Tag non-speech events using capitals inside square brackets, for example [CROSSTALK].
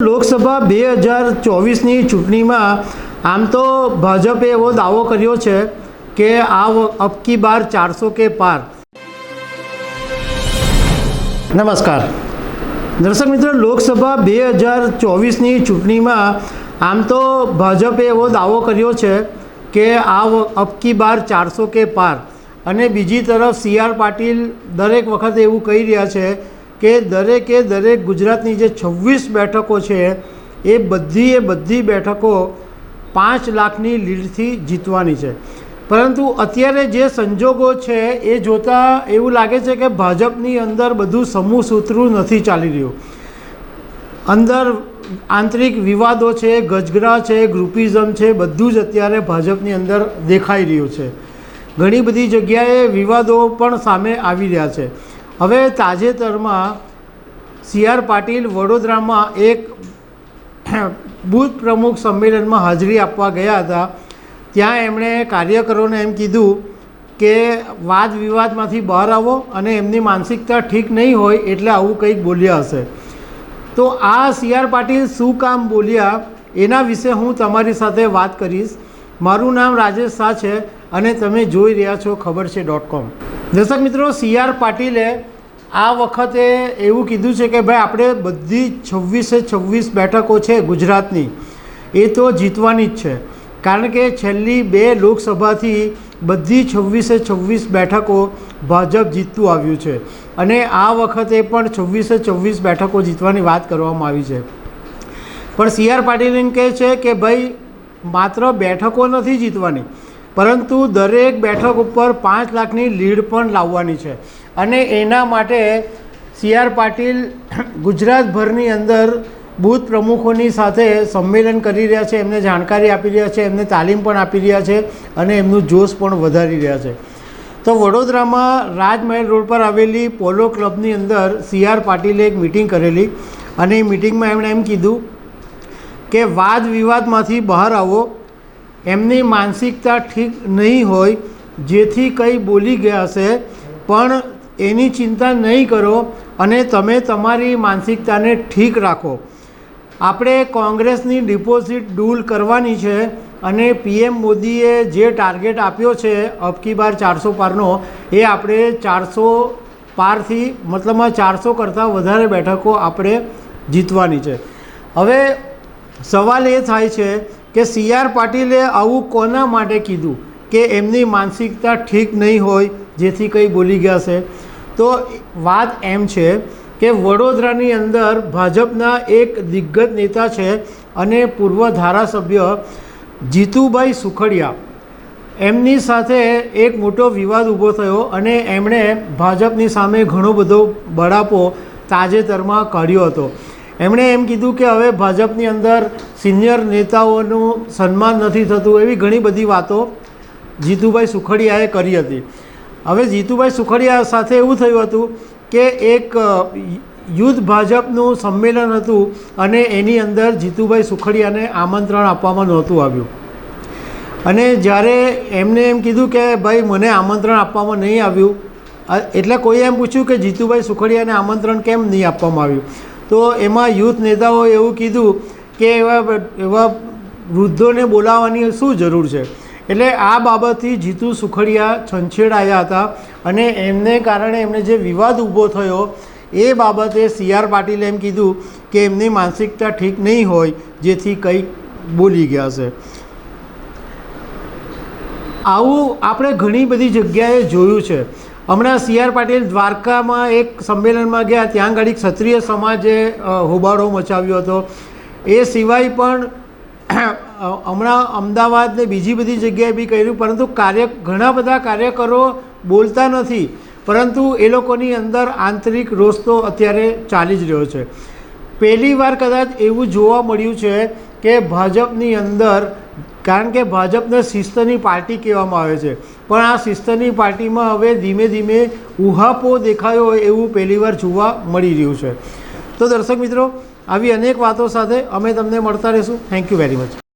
લોકસભા બે હજાર ચોવીસની ચૂંટણીમાં આમ તો ભાજપે એવો દાવો કર્યો છે કે આ અબકી બાર ચારસો કે પાર. નમસ્કાર. દર્શક મિત્રો, લોકસભા બે હજાર ચોવીસની ચૂંટણીમાં આમ તો ભાજપે એવો દાવો કર્યો છે કે આ અબકી બાર ચારસો કે પાર. અને બીજી તરફ સી આર પાટીલ દરેક વખતે એવું કહી રહ્યા છે કે દરેકે દરેક ગુજરાતની જે છવ્વીસ બેઠકો છે, એ બધી એ બધી બેઠકો પાંચ લાખની લીડથી જીતવાની છે. પરંતુ અત્યારે જે સંજોગો છે, એ જોતાં એવું લાગે છે કે ભાજપની અંદર બધું સમૂહ સૂત્રું નથી ચાલી રહ્યું. અંદર આંતરિક વિવાદો છે, ગજગરા છે, ગ્રુપિઝમ છે, બધું જ અત્યારે ભાજપની અંદર દેખાઈ રહ્યું છે. ઘણી બધી જગ્યાએ વિવાદો પણ સામે આવી રહ્યા છે. હવે તાજેતરમાં સી આર પાટીલ વડોદરામાં એક બૂથ પ્રમુખ સંમેલનમાં હાજરી આપવા ગયા હતા. ત્યાં એમણે કાર્યકરોને એમ કીધું કે વાદ વિવાદમાંથી બહાર આવો અને એમની માનસિકતા ઠીક નહીં હોય એટલે આવું કંઈક બોલ્યા હશે. તો આ સી આર પાટીલ શું કામ બોલ્યા એના વિશે હું તમારી સાથે વાત કરીશ. મારું નામ રાજેશ શાહ છે. અને તમે જોઈ રહ્યા છો ખબર છે ડોટ કોમ દર્શક મિત્રો સી આર પાટીલે આ વખતે એવું કીધું છે કે ભાઈ, આપણે બધી છવ્વીસે છવ્વીસ બેઠકો છે ગુજરાતની. એ તો જીતવાની જ છે. કારણ કે છેલ્લી બે લોકસભાથી બધી છવ્વીસે છવ્વીસ બેઠકો ભાજપ જીતતું આવ્યું છે. અને આ વખતે પણ છવ્વીસે છવ્વીસ બેઠકો જીતવાની વાત કરવામાં આવી છે. પણ સી આર પાટીલ કહે છે કે ભાઈ, માત્ર બેઠકો નથી જીતવાની. પરંતુ દરેક બેઠક ઉપર પાંચ લાખની લીડ પણ લાવવાની છે. અને એના માટે સી આર પાટીલ [CLEARS THROAT] ગુજરાતભરની અંદર બૂથ પ્રમુખોની સાથે સંમેલન કરી રહ્યા છે, એમને જાણકારી આપી રહ્યા છે, એમને તાલીમ પણ આપી રહ્યા છે અને એમનું જોશ પણ વધારી રહ્યા છે. તો વડોદરામાં રાજમહેલ રોડ પર આવેલી પોલો ક્લબની અંદર સી આર પાટીલે એક મિટિંગ કરેલી અને એ મિટિંગમાં એમણે એમ કીધું કે વાદ વિવાદમાંથી બહાર આવો એમની માનસિકતા ઠીક નહીં હોય, જેથી કંઈ બોલી ગયા હશે, પણ એની ચિંતા નહીં કરો અને તમે તમારી માનસિકતાને ઠીક રાખો. આપણે કોંગ્રેસની ડિપોઝિટ ડૂલ કરવાની છે અને પીએમ મોદીએ જે ટાર્ગેટ આપ્યો છે, અબકી બાર ચારસો પારનો, એ આપણે ચારસો પારથી મતલબમાં ચારસો કરતાં વધારે બેઠકો આપણે જીતવાની છે. હવે સવાલ એ થાય છે કે સી આર પાટીલે આવું કોના માટે કીધું? કે એમની માનસિકતા ઠીક નહીં હોય, જેથી કંઈ બોલી ગયા છે. તો વાત એમ છે કે વડોદરાની અંદર ભાજપના એક દિગ્ગજ નેતા છે અને પૂર્વ ધારાસભ્ય જીતુભાઈ સુખડિયા. એમની સાથે એક મોટો વિવાદ ઊભો થયો અને એમણે ભાજપની સામે ઘણો બધો બળાપો તાજેતરમાં કાઢ્યો હતો. એમણે એમ કીધું કે હવે ભાજપની અંદર સિનિયર નેતાઓનું સન્માન નથી થતું, એવી ઘણી બધી વાતો જીતુભાઈ સુખડિયાએ કરી હતી. હવે જીતુભાઈ સુખડિયા સાથે એવું થયું હતું કે એક યુદ્ધ ભાજપનું સંમેલન હતું અને એની અંદર જીતુભાઈ સુખડિયાને આમંત્રણ આપવામાં નહોતું આવ્યું. અને જ્યારે એમને એમ કીધું કે ભાઈ, મને આમંત્રણ આપવામાં નહીં આવ્યું એટલે કોઈએ એમ પૂછ્યું કે જીતુભાઈ સુખડિયાને આમંત્રણ કેમ નહીં આપવામાં આવ્યું? તો એમાં યુથ નેતાઓએ એવું કીધું કે એવા એવા વૃદ્ધોને બોલાવવાની શું જરૂર છે? એટલે આ બાબતથી જીતુ સુખડિયા છંછેડાયા હતા અને એમને કારણે એમને જે વિવાદ ઊભો થયો એ બાબતે સી આર પાટીલે એમ કીધું કે એમની માનસિકતા ઠીક નહીં હોય, જેથી કંઈક બોલી ગયા છે. આવું આપણે ઘણી બધી જગ્યાએ જોયું છે. હમણાં સી આર પાટીલ દ્વારકામાં એક સંમેલનમાં ગયા, ત્યાં આગળ ક્ષત્રિય સમાજે હોબાળો મચાવ્યો હતો. એ સિવાય પણ હમણાં અમદાવાદ ને બીજી બધી જગ્યાએ બી કર્યું, પરંતુ કાર્ય, ઘણા બધા કાર્યકરો બોલતા નથી. પરંતુ એ લોકોની અંદર આંતરિક રોષ તો અત્યારે ચાલી જ રહ્યો છે. પહેલી વાર કદાચ એવું જોવા મળ્યું છે કે ભાજપની અંદર, કારણ કે ભાજપને શિસ્તની પાર્ટી કહેવામાં આવે છે. પણ આ શિસ્તની પાર્ટીમાં હવે ધીમે ધીમે ઉહાપો દેખાયો હોય એવું પહેલીવાર જોવા મળી રહ્યું છે. તો દર્શક મિત્રો, આવી અનેક વાતો સાથે અમે તમને મળતા રહીશું. Thank you very much